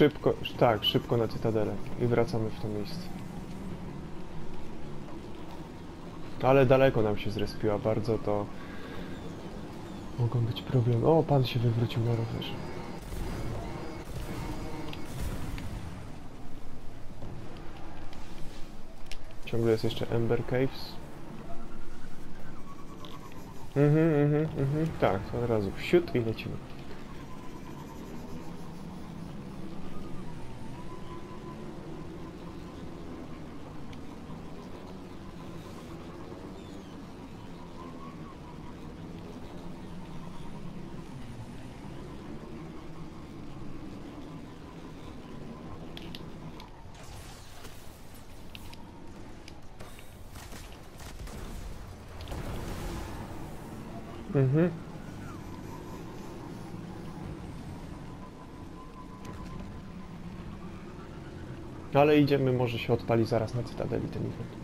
Szybko, tak, szybko na Cytadelę i wracamy w to miejsce. Ale daleko nam się zrespiła bardzo, to mogą być problemy. O, pan się wywrócił na rowerze. Ciągle jest jeszcze Ember Caves. Mhm, mhm, mhm. Tak, od razu wsiód i lecimy. Mhm. Ale idziemy, może się odpali zaraz na Cytadeli ten event.